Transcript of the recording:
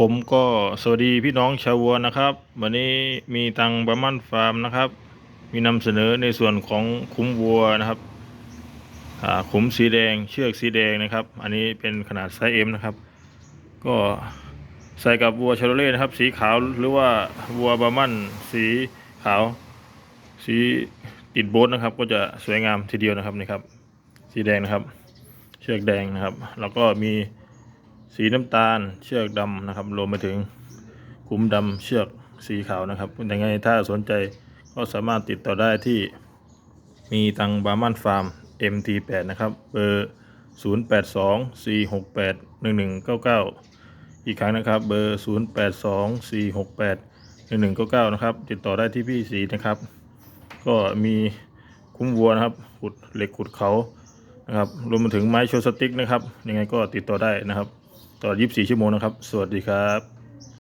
ผมก็สวัสดีพี่น้องชาววัวนะครับ วันนี้มีตังบะมั่นฟาร์มนะครับ มีนำเสนอในส่วนของคุ้มวัวนะครับขุมสีแดงเชือกสีแดงนะครับ อันนี้เป็นขนาดไซส์เอ็มนะครับ ก็ใส่กับวัวชาโรเล่นะครับ สีขาวหรือว่าวัวบะมั่นสีขาว สีติดโบทนะครับ ก็จะสวยงามทีเดียวนะครับนี่ครับ สีแดงนะครับ เชือกแดงนะครับ แล้วก็มี สีน้ำตาลเชือกดำนะครับรวมไปถึงคุ้มดำเชือกสีขาวนะครับยังไงถ้าสนใจก็สามารถติดต่อได้ที่มีตังบามันฟาร์ม MT8 นะครับเบอร์ 0824681199 อีกครั้งนะครับเบอร์ 0824681199 นะครับ ติดต่อได้ที่พี่สีนะครับ ก็มีคุ้มวัวนะครับขุดเหล็กขุดเขานะครับรวมไปถึงไม้โชว์สติ๊กนะครับ ยังไงก็ติดต่อได้นะครับ ตลอด 24 ชั่วโมงนะครับ สวัสดีครับ